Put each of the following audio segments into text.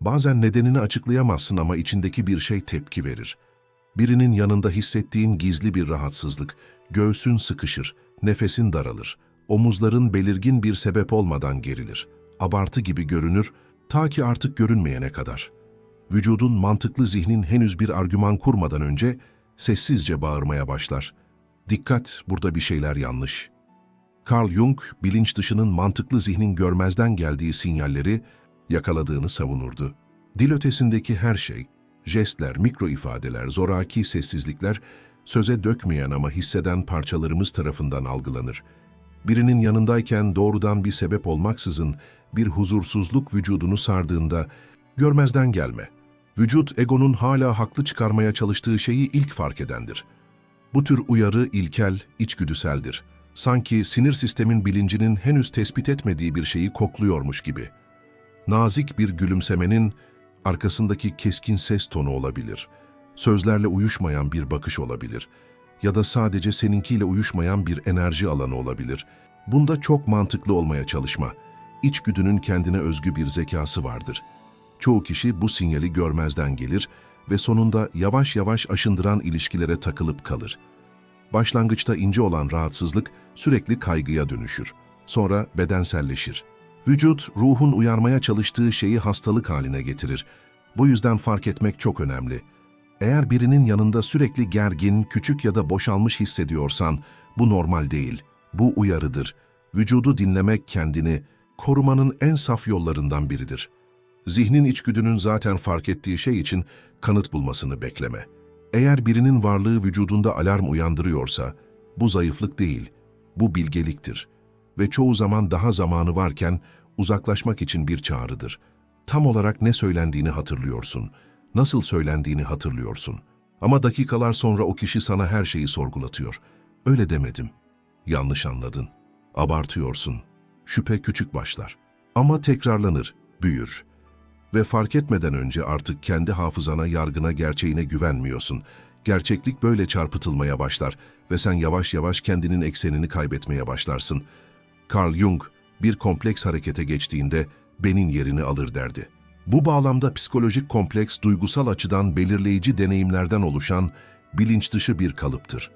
Bazen nedenini açıklayamazsın ama içindeki bir şey tepki verir. Birinin yanında hissettiğin gizli bir rahatsızlık, göğsün sıkışır, nefesin daralır, omuzların belirgin bir sebep olmadan gerilir. Abartı gibi görünür, ta ki artık görünmeyene kadar. Vücudun mantıklı zihnin henüz bir argüman kurmadan önce sessizce bağırmaya başlar. Dikkat, burada bir şeyler yanlış. Carl Jung, bilinç dışının mantıklı zihnin görmezden geldiği sinyalleri yakaladığını savunurdu. Dil ötesindeki her şey, jestler, mikro ifadeler, zoraki sessizlikler, söze dökmeyen ama hisseden parçalarımız tarafından algılanır. Birinin yanındayken doğrudan bir sebep olmaksızın bir huzursuzluk vücudunu sardığında görmezden gelme. Vücut egonun hala haklı çıkarmaya çalıştığı şeyi ilk fark edendir. Bu tür uyarı ilkel, içgüdüseldir. Sanki sinir sistemin bilincinin henüz tespit etmediği bir şeyi kokluyormuş gibi. Nazik bir gülümsemenin arkasındaki keskin ses tonu olabilir. Sözlerle uyuşmayan bir bakış olabilir. Ya da sadece seninkiyle uyuşmayan bir enerji alanı olabilir. Bunda çok mantıklı olmaya çalışma. İçgüdünün kendine özgü bir zekası vardır. Çoğu kişi bu sinyali görmezden gelir ve sonunda yavaş yavaş aşındıran ilişkilere takılıp kalır. Başlangıçta ince olan rahatsızlık sürekli kaygıya dönüşür. Sonra bedenselleşir. Vücut, ruhun uyarmaya çalıştığı şeyi hastalık haline getirir. Bu yüzden fark etmek çok önemli. Eğer birinin yanında sürekli gergin, küçük ya da boşalmış hissediyorsan, bu normal değil. Bu uyarıdır. Vücudu dinlemek kendini korumanın en saf yollarından biridir. Zihnin içgüdünün zaten fark ettiği şey için kanıt bulmasını bekleme. Eğer birinin varlığı vücudunda alarm uyandırıyorsa, bu zayıflık değil, bu bilgeliktir. Ve çoğu zaman daha zamanı varken uzaklaşmak için bir çağrıdır. Tam olarak ne söylendiğini hatırlıyorsun, nasıl söylendiğini hatırlıyorsun. Ama dakikalar sonra o kişi sana her şeyi sorgulatıyor. Öyle demedim. Yanlış anladın. Abartıyorsun. Şüphe küçük başlar. Ama tekrarlanır, büyür. Ve fark etmeden önce artık kendi hafızana, yargına, gerçeğine güvenmiyorsun. Gerçeklik böyle çarpıtılmaya başlar ve sen yavaş yavaş kendinin eksenini kaybetmeye başlarsın. Carl Jung bir kompleks harekete geçtiğinde benin yerini alır derdi. Bu bağlamda psikolojik kompleks duygusal açıdan belirleyici deneyimlerden oluşan bilinç dışı bir kalıptır.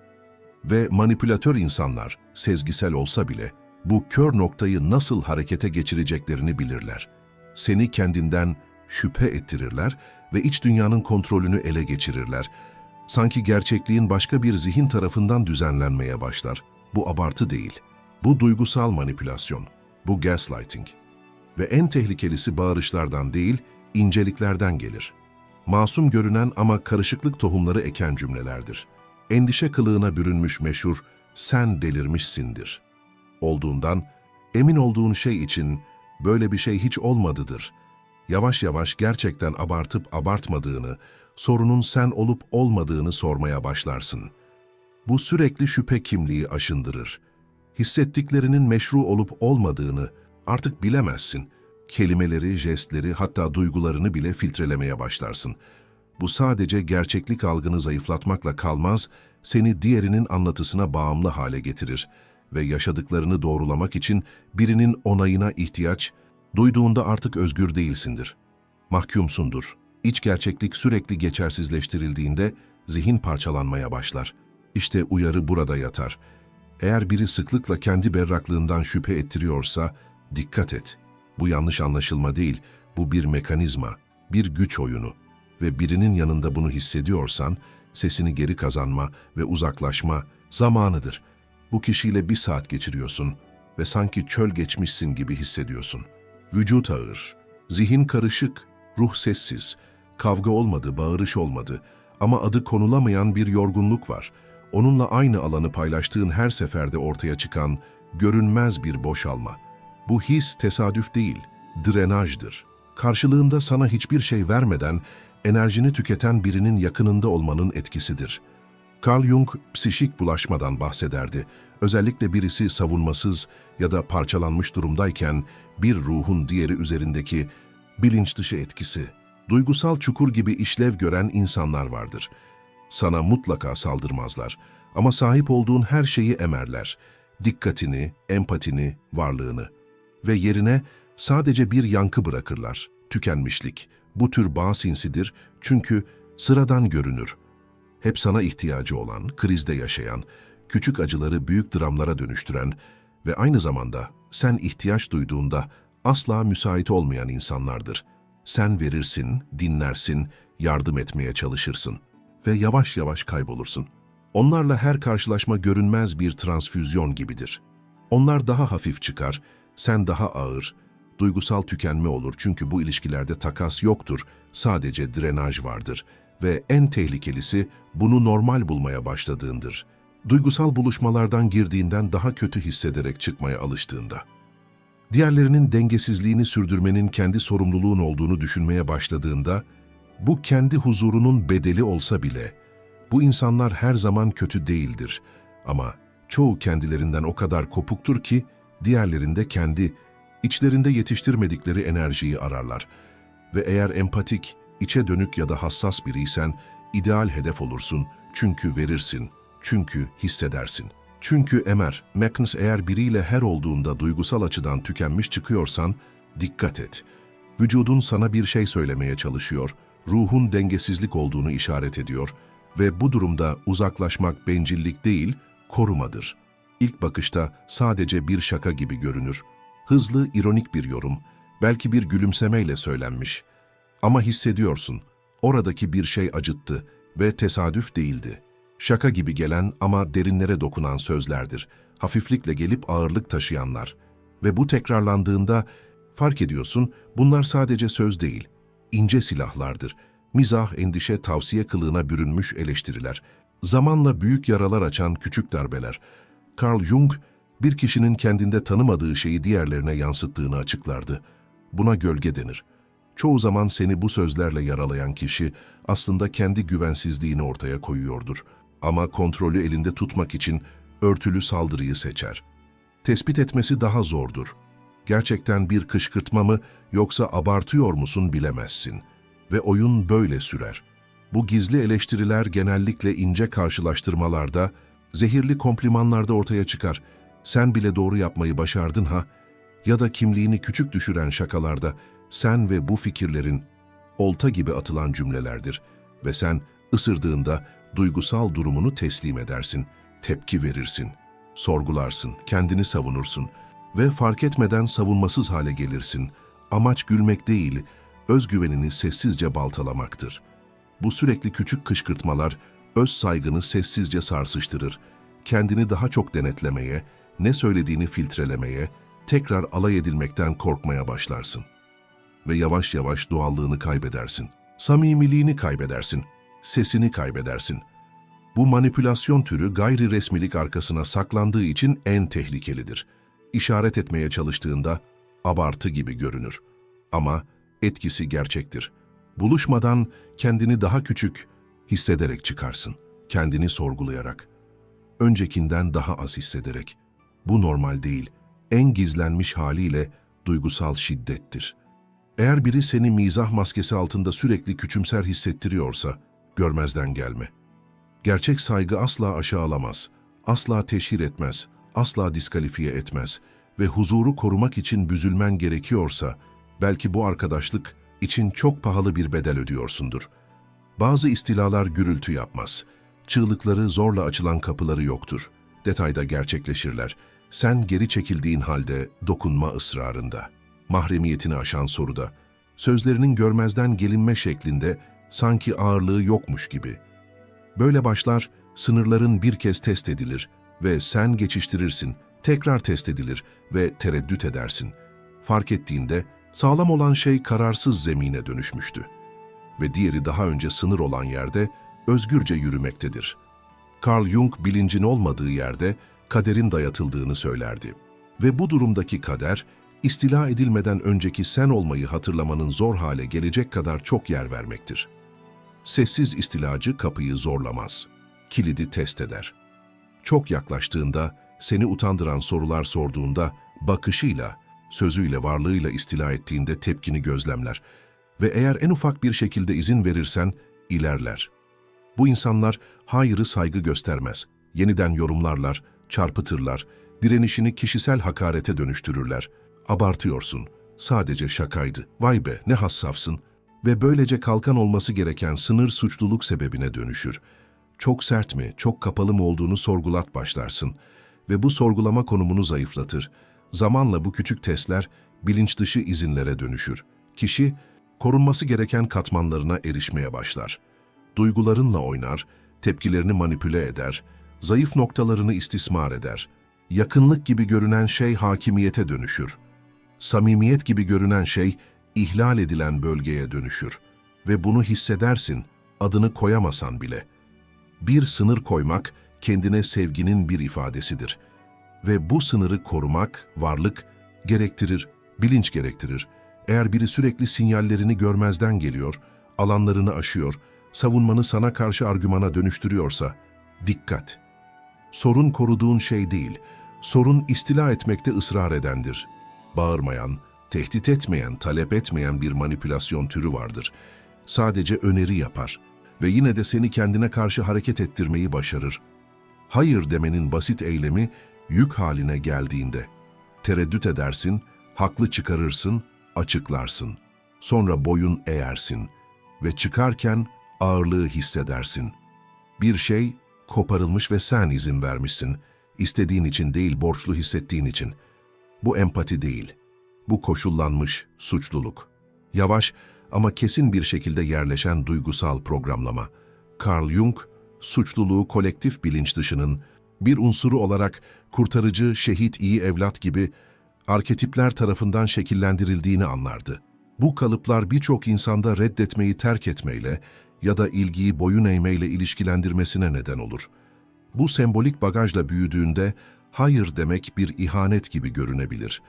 Ve manipülatör insanlar, sezgisel olsa bile, bu kör noktayı nasıl harekete geçireceklerini bilirler. Seni kendinden şüphe ettirirler ve iç dünyanın kontrolünü ele geçirirler. Sanki gerçekliğin başka bir zihin tarafından düzenlenmeye başlar. Bu abartı değil. Bu duygusal manipülasyon. Bu gaslighting. Ve en tehlikelisi bağırışlardan değil, inceliklerden gelir. Masum görünen ama karışıklık tohumları eken cümlelerdir. Endişe kılığına bürünmüş meşhur, sen delirmişsindir. Olduğundan, emin olduğun şey için böyle bir şey hiç olmadıdır. Yavaş yavaş gerçekten abartıp abartmadığını, sorunun sen olup olmadığını sormaya başlarsın. Bu sürekli şüphe kimliği aşındırır. Hissettiklerinin meşru olup olmadığını artık bilemezsin. Kelimeleri, jestleri hatta duygularını bile filtrelemeye başlarsın. Bu sadece gerçeklik algını zayıflatmakla kalmaz, seni diğerinin anlatısına bağımlı hale getirir ve yaşadıklarını doğrulamak için birinin onayına ihtiyaç, duyduğunda artık özgür değilsindir. Mahkumsundur. İç gerçeklik sürekli geçersizleştirildiğinde zihin parçalanmaya başlar. İşte uyarı burada yatar. Eğer biri sıklıkla kendi berraklığından şüphe ettiriyorsa dikkat et. Bu yanlış anlaşılma değil, bu bir mekanizma, bir güç oyunu ve birinin yanında bunu hissediyorsan sesini geri kazanma ve uzaklaşma zamanıdır. Bu kişiyle bir saat geçiriyorsun ve sanki çöl geçmişsin gibi hissediyorsun. Vücut ağır, zihin karışık, ruh sessiz, kavga olmadı, bağırış olmadı ama adı konulamayan bir yorgunluk var. Onunla aynı alanı paylaştığın her seferde ortaya çıkan görünmez bir boşalma. Bu his tesadüf değil, drenajdır. Karşılığında sana hiçbir şey vermeden enerjini tüketen birinin yakınında olmanın etkisidir. Carl Jung psişik bulaşmadan bahsederdi. Özellikle birisi savunmasız ya da parçalanmış durumdayken bir ruhun diğeri üzerindeki bilinç dışı etkisi, duygusal çukur gibi işlev gören insanlar vardır. Sana mutlaka saldırmazlar ama sahip olduğun her şeyi emerler. Dikkatini, empatini, varlığını ve yerine sadece bir yankı bırakırlar. Tükenmişlik, Bu tür bağ sinsidir çünkü sıradan görünür. Hep sana ihtiyacı olan, krizde yaşayan, küçük acıları büyük dramlara dönüştüren ve aynı zamanda sen ihtiyaç duyduğunda asla müsait olmayan insanlardır. Sen verirsin, dinlersin, yardım etmeye çalışırsın ve yavaş yavaş kaybolursun. Onlarla her karşılaşma görünmez bir transfüzyon gibidir. Onlar daha hafif çıkar, sen daha ağır, duygusal tükenme olur çünkü bu ilişkilerde takas yoktur, sadece drenaj vardır ve en tehlikelisi bunu normal bulmaya başladığındır. Duygusal buluşmalardan girdiğinden daha kötü hissederek çıkmaya alıştığında. Diğerlerinin dengesizliğini sürdürmenin kendi sorumluluğun olduğunu düşünmeye başladığında, bu kendi huzurunun bedeli olsa bile, bu insanlar her zaman kötü değildir ama çoğu kendilerinden o kadar kopuktur ki, diğerlerinde kendi, içlerinde yetiştirmedikleri enerjiyi ararlar. Ve eğer empatik, içe dönük ya da hassas biriysen, ideal hedef olursun çünkü verirsin, çünkü hissedersin. Çünkü Emer, Magnus eğer biriyle her olduğunda duygusal açıdan tükenmiş çıkıyorsan, dikkat et. Vücudun sana bir şey söylemeye çalışıyor, ruhun dengesizlik olduğunu işaret ediyor ve bu durumda uzaklaşmak bencillik değil, korumadır. İlk bakışta sadece bir şaka gibi görünür. Hızlı, ironik bir yorum, belki bir gülümsemeyle söylenmiş. Ama hissediyorsun, oradaki bir şey acıttı ve tesadüf değildi. Şaka gibi gelen ama derinlere dokunan sözlerdir. Hafiflikle gelip ağırlık taşıyanlar. Ve bu tekrarlandığında fark ediyorsun bunlar sadece söz değil, ince silahlardır. Mizah, endişe, tavsiye kılığına bürünmüş eleştiriler. Zamanla büyük yaralar açan küçük darbeler. Carl Jung, bir kişinin kendinde tanımadığı şeyi diğerlerine yansıttığını açıklardı. Buna gölge denir. Çoğu zaman seni bu sözlerle yaralayan kişi aslında kendi güvensizliğini ortaya koyuyordur. Ama kontrolü elinde tutmak için örtülü saldırıyı seçer. Tespit etmesi daha zordur. Gerçekten bir kışkırtma mı yoksa abartıyor musun bilemezsin. Ve oyun böyle sürer. Bu gizli eleştiriler genellikle ince karşılaştırmalarda, zehirli komplimanlarda ortaya çıkar. Sen bile doğru yapmayı başardın ha? Ya da kimliğini küçük düşüren şakalarda sen ve bu fikirlerin olta gibi atılan cümlelerdir ve sen ısırdığında duygusal durumunu teslim edersin, tepki verirsin, sorgularsın, kendini savunursun ve fark etmeden savunmasız hale gelirsin. Amaç gülmek değil, özgüvenini sessizce baltalamaktır. Bu sürekli küçük kışkırtmalar öz saygını sessizce sarsıştırır. Kendini daha çok denetlemeye, ne söylediğini filtrelemeye, tekrar alay edilmekten korkmaya başlarsın. Ve yavaş yavaş doğallığını kaybedersin. Samimiliğini kaybedersin sesini kaybedersin. Bu manipülasyon türü gayri resmilik arkasına saklandığı için en tehlikelidir. İşaret etmeye çalıştığında abartı gibi görünür. Ama etkisi gerçektir. Buluşmadan kendini daha küçük hissederek çıkarsın. Kendini sorgulayarak. Öncekinden daha az hissederek. Bu normal değil. En gizlenmiş haliyle duygusal şiddettir. Eğer biri seni mizah maskesi altında sürekli küçümser hissettiriyorsa, görmezden gelme. Gerçek saygı asla aşağılamaz, asla teşhir etmez, asla diskalifiye etmez ve huzuru korumak için büzülmen gerekiyorsa, belki bu arkadaşlık için çok pahalı bir bedel ödüyorsundur. Bazı istilalar gürültü yapmaz. Çığlıkları zorla açılan kapıları yoktur. Detayda gerçekleşirler. Sen geri çekildiğin halde dokunma ısrarında. Mahremiyetini aşan soruda, sözlerinin görmezden gelinme şeklinde sanki ağırlığı yokmuş gibi. Böyle başlar, sınırların bir kez test edilir ve sen geçiştirirsin, tekrar test edilir ve tereddüt edersin. Fark ettiğinde sağlam olan şey kararsız zemine dönüşmüştü. Ve diğeri daha önce sınır olan yerde özgürce yürümektedir. Carl Jung bilincin olmadığı yerde kaderin dayatıldığını söylerdi. Ve bu durumdaki kader, istila edilmeden önceki sen olmayı hatırlamanın zor hale gelecek kadar çok yer vermektir. Sessiz istilacı kapıyı zorlamaz. Kilidi test eder. Çok yaklaştığında, seni utandıran sorular sorduğunda, bakışıyla, sözüyle, varlığıyla istila ettiğinde tepkini gözlemler ve eğer en ufak bir şekilde izin verirsen, ilerler. Bu insanlar hayırı saygı göstermez, yeniden yorumlarlar, çarpıtırlar, direnişini kişisel hakarete dönüştürürler. Abartıyorsun, sadece şakaydı, vay be ne hassafsın ve böylece kalkan olması gereken sınır suçluluk sebebine dönüşür. Çok sert mi, çok kapalı mı olduğunu sorgulat başlarsın ve bu sorgulama konumunu zayıflatır. Zamanla bu küçük testler bilinç dışı izinlere dönüşür. Kişi korunması gereken katmanlarına erişmeye başlar. Duygularınla oynar, tepkilerini manipüle eder, zayıf noktalarını istismar eder. Yakınlık gibi görünen şey hakimiyete dönüşür. Samimiyet gibi görünen şey ihlal edilen bölgeye dönüşür. Ve bunu hissedersin, adını koyamasan bile. Bir sınır koymak, kendine sevginin bir ifadesidir. Ve bu sınırı korumak, varlık, gerektirir, bilinç gerektirir. Eğer biri sürekli sinyallerini görmezden geliyor, alanlarını aşıyor, savunmanı sana karşı argümana dönüştürüyorsa, dikkat! Sorun koruduğun şey değil, sorun istila etmekte ısrar edendir. Bağırmayan, tehdit etmeyen, talep etmeyen bir manipülasyon türü vardır. Sadece öneri yapar ve yine de seni kendine karşı hareket ettirmeyi başarır. Hayır demenin basit eylemi yük haline geldiğinde. Tereddüt edersin, haklı çıkarırsın, açıklarsın. Sonra boyun eğersin ve çıkarken ağırlığı hissedersin. Bir şey koparılmış ve sen izin vermişsin. İstediğin için değil, borçlu hissettiğin için. Bu empati değil. Bu koşullanmış suçluluk. Yavaş ama kesin bir şekilde yerleşen duygusal programlama. Carl Jung, suçluluğu kolektif bilinç dışının bir unsuru olarak kurtarıcı, şehit, iyi evlat gibi arketipler tarafından şekillendirildiğini anlardı. Bu kalıplar birçok insanda reddetmeyi terk etmeyle ya da ilgiyi boyun eğmeyle ilişkilendirmesine neden olur. Bu sembolik bagajla büyüdüğünde hayır demek bir ihanet gibi görünebilir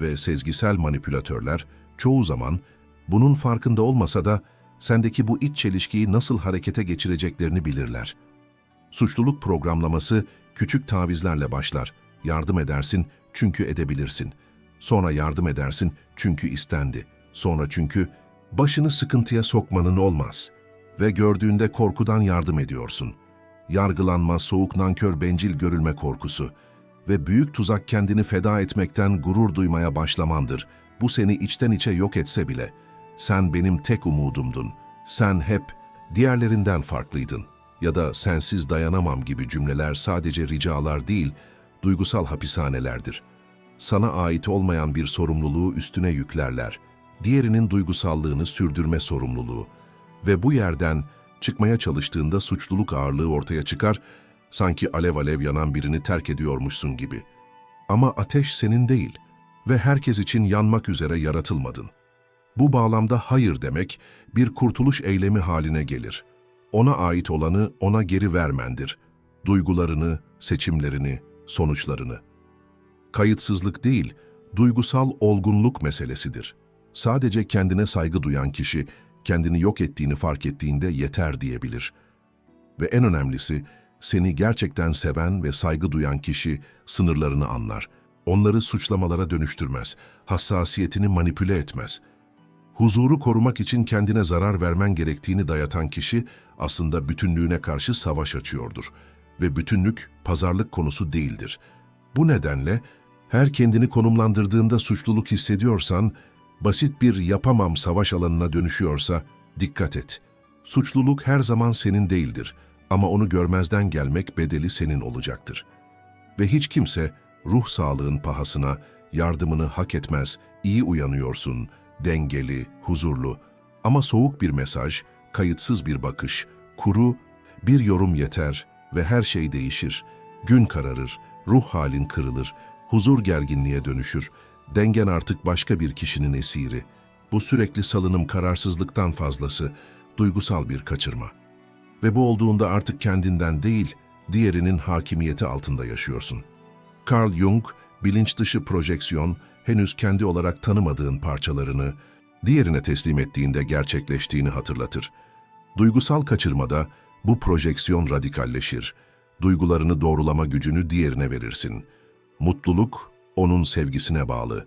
ve sezgisel manipülatörler çoğu zaman bunun farkında olmasa da sendeki bu iç çelişkiyi nasıl harekete geçireceklerini bilirler. Suçluluk programlaması küçük tavizlerle başlar. Yardım edersin çünkü edebilirsin. Sonra yardım edersin çünkü istendi. Sonra çünkü başını sıkıntıya sokmanın olmaz. Ve gördüğünde korkudan yardım ediyorsun. Yargılanma, soğuk nankör bencil görülme korkusu ve büyük tuzak kendini feda etmekten gurur duymaya başlamandır. Bu seni içten içe yok etse bile. Sen benim tek umudumdun. Sen hep diğerlerinden farklıydın. Ya da sensiz dayanamam gibi cümleler sadece ricalar değil, duygusal hapishanelerdir. Sana ait olmayan bir sorumluluğu üstüne yüklerler. Diğerinin duygusallığını sürdürme sorumluluğu. Ve bu yerden çıkmaya çalıştığında suçluluk ağırlığı ortaya çıkar, sanki alev alev yanan birini terk ediyormuşsun gibi. Ama ateş senin değil ve herkes için yanmak üzere yaratılmadın. Bu bağlamda hayır demek bir kurtuluş eylemi haline gelir. Ona ait olanı ona geri vermendir. Duygularını, seçimlerini, sonuçlarını. Kayıtsızlık değil, duygusal olgunluk meselesidir. Sadece kendine saygı duyan kişi, kendini yok ettiğini fark ettiğinde yeter diyebilir. Ve en önemlisi, seni gerçekten seven ve saygı duyan kişi sınırlarını anlar. Onları suçlamalara dönüştürmez, hassasiyetini manipüle etmez. Huzuru korumak için kendine zarar vermen gerektiğini dayatan kişi aslında bütünlüğüne karşı savaş açıyordur. Ve bütünlük pazarlık konusu değildir. Bu nedenle her kendini konumlandırdığında suçluluk hissediyorsan, basit bir yapamam savaş alanına dönüşüyorsa dikkat et. Suçluluk her zaman senin değildir ama onu görmezden gelmek bedeli senin olacaktır. Ve hiç kimse ruh sağlığın pahasına yardımını hak etmez, iyi uyanıyorsun, dengeli, huzurlu ama soğuk bir mesaj, kayıtsız bir bakış, kuru, bir yorum yeter ve her şey değişir. Gün kararır, ruh halin kırılır, huzur gerginliğe dönüşür, dengen artık başka bir kişinin esiri. Bu sürekli salınım kararsızlıktan fazlası, duygusal bir kaçırma. Ve bu olduğunda artık kendinden değil, diğerinin hakimiyeti altında yaşıyorsun. Carl Jung, bilinç dışı projeksiyon, henüz kendi olarak tanımadığın parçalarını, diğerine teslim ettiğinde gerçekleştiğini hatırlatır. Duygusal kaçırmada bu projeksiyon radikalleşir. Duygularını doğrulama gücünü diğerine verirsin. Mutluluk, onun sevgisine bağlı.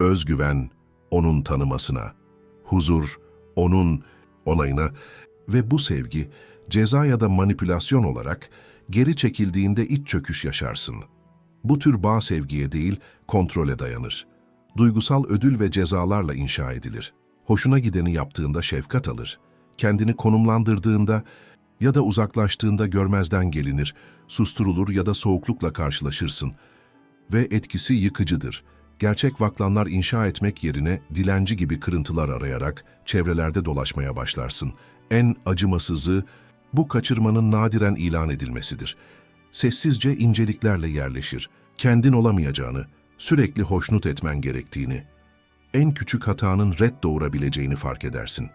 Özgüven, onun tanımasına. Huzur, onun onayına ve bu sevgi, ceza ya da manipülasyon olarak geri çekildiğinde iç çöküş yaşarsın. Bu tür bağ sevgiye değil, kontrole dayanır. Duygusal ödül ve cezalarla inşa edilir. Hoşuna gideni yaptığında şefkat alır. Kendini konumlandırdığında ya da uzaklaştığında görmezden gelinir, susturulur ya da soğuklukla karşılaşırsın. Ve etkisi yıkıcıdır. Gerçek vaklanlar inşa etmek yerine dilenci gibi kırıntılar arayarak çevrelerde dolaşmaya başlarsın. En acımasızı bu kaçırmanın nadiren ilan edilmesidir. Sessizce inceliklerle yerleşir. Kendin olamayacağını, sürekli hoşnut etmen gerektiğini, en küçük hatanın red doğurabileceğini fark edersin.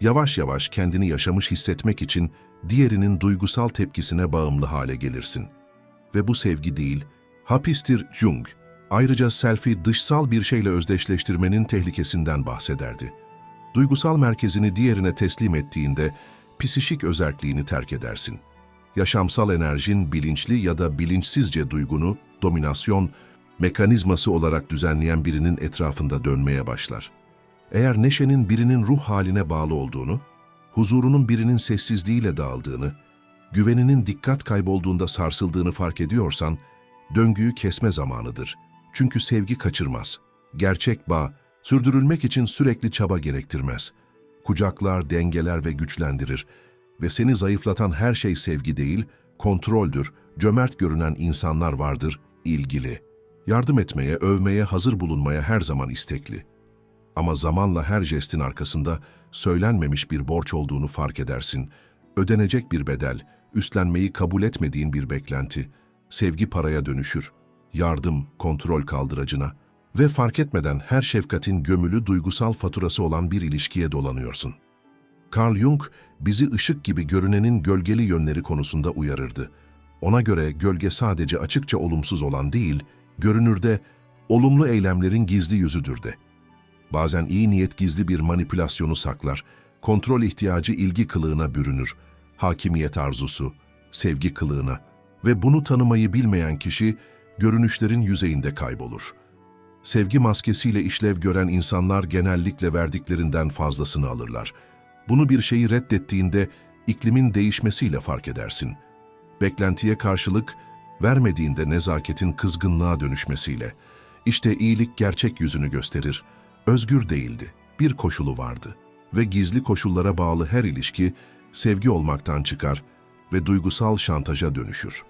Yavaş yavaş kendini yaşamış hissetmek için diğerinin duygusal tepkisine bağımlı hale gelirsin. Ve bu sevgi değil, hapistir Jung. Ayrıca selfie dışsal bir şeyle özdeşleştirmenin tehlikesinden bahsederdi. Duygusal merkezini diğerine teslim ettiğinde psişik özerkliğini terk edersin. Yaşamsal enerjin bilinçli ya da bilinçsizce duygunu, dominasyon, mekanizması olarak düzenleyen birinin etrafında dönmeye başlar. Eğer neşenin birinin ruh haline bağlı olduğunu, huzurunun birinin sessizliğiyle dağıldığını, güveninin dikkat kaybolduğunda sarsıldığını fark ediyorsan, döngüyü kesme zamanıdır. Çünkü sevgi kaçırmaz. Gerçek bağ, sürdürülmek için sürekli çaba gerektirmez. Kucaklar, dengeler ve güçlendirir. Ve seni zayıflatan her şey sevgi değil, kontroldür, cömert görünen insanlar vardır, ilgili. Yardım etmeye, övmeye, hazır bulunmaya her zaman istekli. Ama zamanla her jestin arkasında söylenmemiş bir borç olduğunu fark edersin. Ödenecek bir bedel, üstlenmeyi kabul etmediğin bir beklenti. Sevgi paraya dönüşür. Yardım, kontrol kaldıracına ve fark etmeden her şefkatin gömülü duygusal faturası olan bir ilişkiye dolanıyorsun. Carl Jung bizi ışık gibi görünenin gölgeli yönleri konusunda uyarırdı. Ona göre gölge sadece açıkça olumsuz olan değil, görünürde olumlu eylemlerin gizli yüzüdür de. Bazen iyi niyet gizli bir manipülasyonu saklar, kontrol ihtiyacı ilgi kılığına bürünür, hakimiyet arzusu, sevgi kılığına ve bunu tanımayı bilmeyen kişi görünüşlerin yüzeyinde kaybolur. Sevgi maskesiyle işlev gören insanlar genellikle verdiklerinden fazlasını alırlar. Bunu bir şeyi reddettiğinde iklimin değişmesiyle fark edersin. Beklentiye karşılık vermediğinde nezaketin kızgınlığa dönüşmesiyle. İşte iyilik gerçek yüzünü gösterir. Özgür değildi, bir koşulu vardı. Ve gizli koşullara bağlı her ilişki sevgi olmaktan çıkar ve duygusal şantaja dönüşür.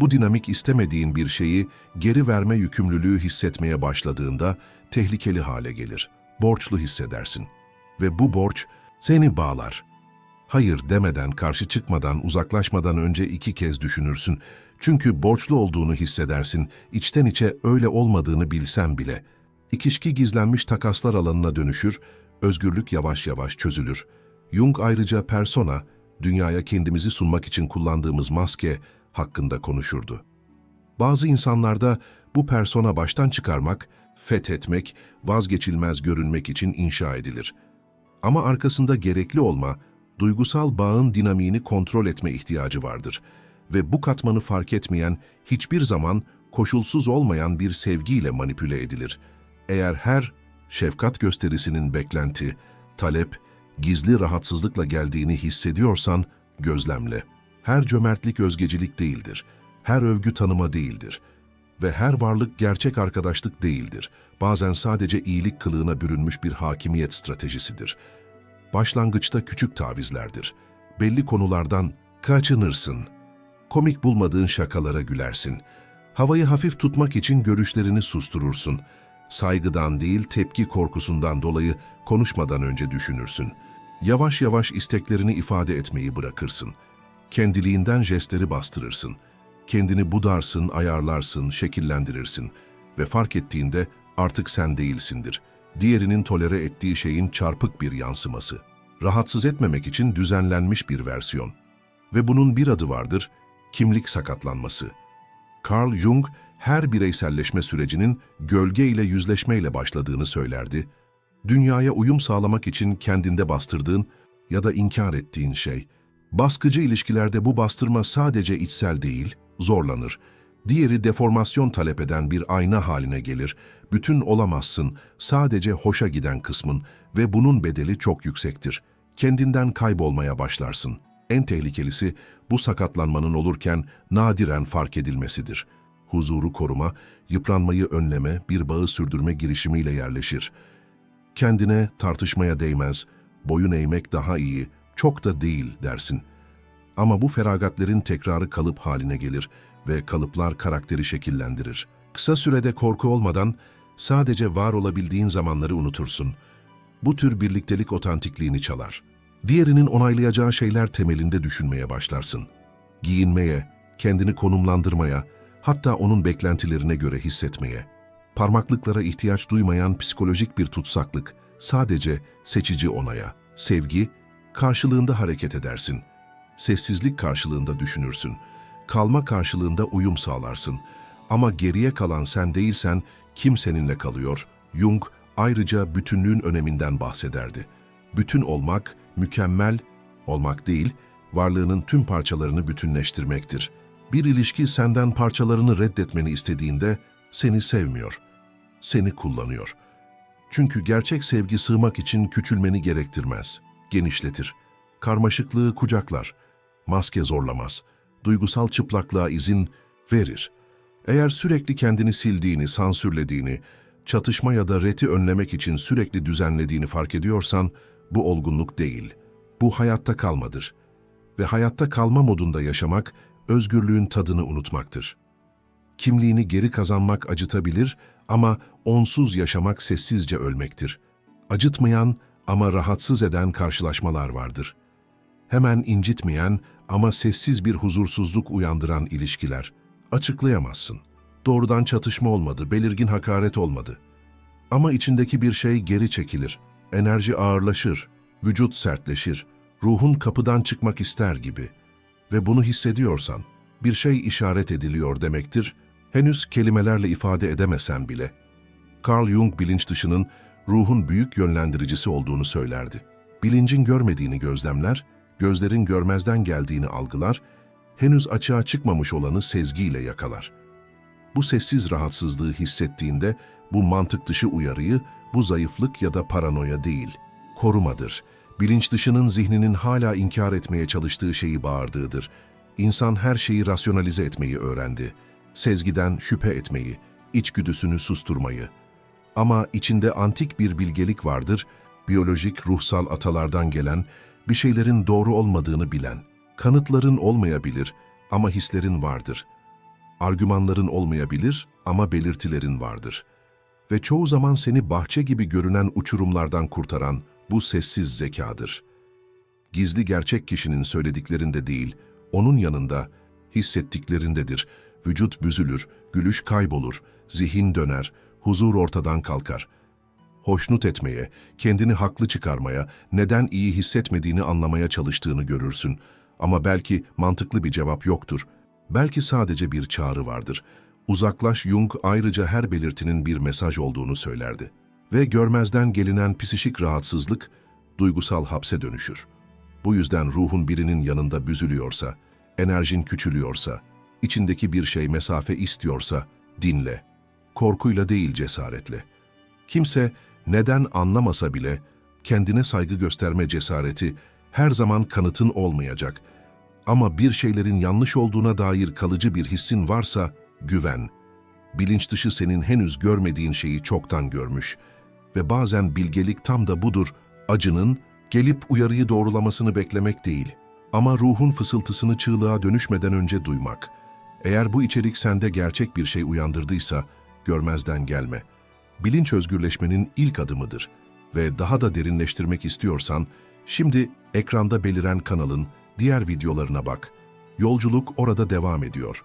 Bu dinamik istemediğin bir şeyi geri verme yükümlülüğü hissetmeye başladığında tehlikeli hale gelir. Borçlu hissedersin. Ve bu borç seni bağlar. Hayır demeden, karşı çıkmadan, uzaklaşmadan önce iki kez düşünürsün. Çünkü borçlu olduğunu hissedersin, içten içe öyle olmadığını bilsen bile. İkişki gizlenmiş takaslar alanına dönüşür, özgürlük yavaş yavaş çözülür. Jung ayrıca persona, dünyaya kendimizi sunmak için kullandığımız maske hakkında konuşurdu. Bazı insanlarda bu persona baştan çıkarmak, fethetmek, vazgeçilmez görünmek için inşa edilir. Ama arkasında gerekli olma, duygusal bağın dinamiğini kontrol etme ihtiyacı vardır ve bu katmanı fark etmeyen hiçbir zaman koşulsuz olmayan bir sevgiyle manipüle edilir. Eğer her şefkat gösterisinin beklenti, talep, gizli rahatsızlıkla geldiğini hissediyorsan gözlemle. Her cömertlik özgecilik değildir. Her övgü tanıma değildir. Ve her varlık gerçek arkadaşlık değildir. Bazen sadece iyilik kılığına bürünmüş bir hakimiyet stratejisidir. Başlangıçta küçük tavizlerdir. Belli konulardan kaçınırsın. Komik bulmadığın şakalara gülersin. Havayı hafif tutmak için görüşlerini susturursun. Saygıdan değil tepki korkusundan dolayı konuşmadan önce düşünürsün. Yavaş yavaş isteklerini ifade etmeyi bırakırsın. Kendiliğinden jestleri bastırırsın. Kendini budarsın, ayarlarsın, şekillendirirsin ve fark ettiğinde artık sen değilsindir. Diğerinin tolere ettiği şeyin çarpık bir yansıması. Rahatsız etmemek için düzenlenmiş bir versiyon. Ve bunun bir adı vardır, kimlik sakatlanması. Carl Jung, her bireyselleşme sürecinin gölge ile yüzleşmeyle başladığını söylerdi. Dünyaya uyum sağlamak için kendinde bastırdığın ya da inkar ettiğin şey. Baskıcı ilişkilerde bu bastırma sadece içsel değil, zorlanır. Diğeri deformasyon talep eden bir ayna haline gelir. Bütün olamazsın, sadece hoşa giden kısmın ve bunun bedeli çok yüksektir. Kendinden kaybolmaya başlarsın. En tehlikelisi bu sakatlanmanın olurken nadiren fark edilmesidir. Huzuru koruma, yıpranmayı önleme, bir bağı sürdürme girişimiyle yerleşir. Kendine tartışmaya değmez, boyun eğmek daha iyi, çok da değil dersin. Ama bu feragatlerin tekrarı kalıp haline gelir ve kalıplar karakteri şekillendirir. Kısa sürede korku olmadan sadece var olabildiğin zamanları unutursun. Bu tür birliktelik otantikliğini çalar. Diğerinin onaylayacağı şeyler temelinde düşünmeye başlarsın. Giyinmeye, kendini konumlandırmaya, hatta onun beklentilerine göre hissetmeye. Parmaklıklara ihtiyaç duymayan psikolojik bir tutsaklık, sadece seçici onaya. Sevgi, karşılığında hareket edersin. Sessizlik karşılığında düşünürsün. Kalma karşılığında uyum sağlarsın. Ama geriye kalan sen değilsen kim seninle kalıyor? Jung ayrıca bütünlüğün öneminden bahsederdi. Bütün olmak, mükemmel olmak değil, varlığının tüm parçalarını bütünleştirmektir. Bir ilişki senden parçalarını reddetmeni istediğinde seni sevmiyor, seni kullanıyor. Çünkü gerçek sevgi sığmak için küçülmeni gerektirmez, genişletir. Karmaşıklığı kucaklar, maske zorlamaz, duygusal çıplaklığa izin verir. Eğer sürekli kendini sildiğini, sansürlediğini, çatışma ya da reti önlemek için sürekli düzenlediğini fark ediyorsan, bu olgunluk değil. Bu hayatta kalmadır. Ve hayatta kalma modunda yaşamak, özgürlüğün tadını unutmaktır. Kimliğini geri kazanmak acıtabilir ama onsuz yaşamak sessizce ölmektir. Acıtmayan ama rahatsız eden karşılaşmalar vardır. Hemen incitmeyen ama sessiz bir huzursuzluk uyandıran ilişkiler. Açıklayamazsın. Doğrudan çatışma olmadı, belirgin hakaret olmadı. Ama içindeki bir şey geri çekilir. Enerji ağırlaşır, vücut sertleşir, ruhun kapıdan çıkmak ister gibi. Ve bunu hissediyorsan, bir şey işaret ediliyor demektir, henüz kelimelerle ifade edemesen bile. Carl Jung bilinç dışının ruhun büyük yönlendiricisi olduğunu söylerdi. Bilincin görmediğini gözlemler, gözlerin görmezden geldiğini algılar, henüz açığa çıkmamış olanı sezgiyle yakalar. Bu sessiz rahatsızlığı hissettiğinde bu mantık dışı uyarıyı, bu zayıflık ya da paranoya değil, korumadır. Bilinç dışının zihninin hala inkar etmeye çalıştığı şeyi bağırdığıdır. İnsan her şeyi rasyonalize etmeyi öğrendi. Sezgiden şüphe etmeyi, içgüdüsünü susturmayı. Ama içinde antik bir bilgelik vardır, biyolojik, ruhsal atalardan gelen, bir şeylerin doğru olmadığını bilen. Kanıtların olmayabilir ama hislerin vardır. Argümanların olmayabilir ama belirtilerin vardır. Ve çoğu zaman seni bahçe gibi görünen uçurumlardan kurtaran bu sessiz zekadır. Gizli gerçek kişinin söylediklerinde değil, onun yanında, hissettiklerindedir. Vücut büzülür, gülüş kaybolur, zihin döner, huzur ortadan kalkar. Hoşnut etmeye, kendini haklı çıkarmaya, neden iyi hissetmediğini anlamaya çalıştığını görürsün. Ama belki mantıklı bir cevap yoktur. Belki sadece bir çağrı vardır. Uzaklaş Jung ayrıca her belirtinin bir mesaj olduğunu söylerdi. Ve görmezden gelinen psişik rahatsızlık, duygusal hapse dönüşür. Bu yüzden ruhun birinin yanında büzülüyorsa, enerjin küçülüyorsa, içindeki bir şey mesafe istiyorsa, dinle. Korkuyla değil cesaretle. Kimse neden anlamasa bile kendine saygı gösterme cesareti her zaman kanıtın olmayacak. Ama bir şeylerin yanlış olduğuna dair kalıcı bir hissin varsa güven. Bilinç dışı senin henüz görmediğin şeyi çoktan görmüş. Ve bazen bilgelik tam da budur, acının gelip uyarıyı doğrulamasını beklemek değil. Ama ruhun fısıltısını çığlığa dönüşmeden önce duymak. Eğer bu içerik sende gerçek bir şey uyandırdıysa, görmezden gelme. Bilinç özgürleşmenin ilk adımıdır ve daha da derinleştirmek istiyorsan, şimdi ekranda beliren kanalın diğer videolarına bak. Yolculuk orada devam ediyor.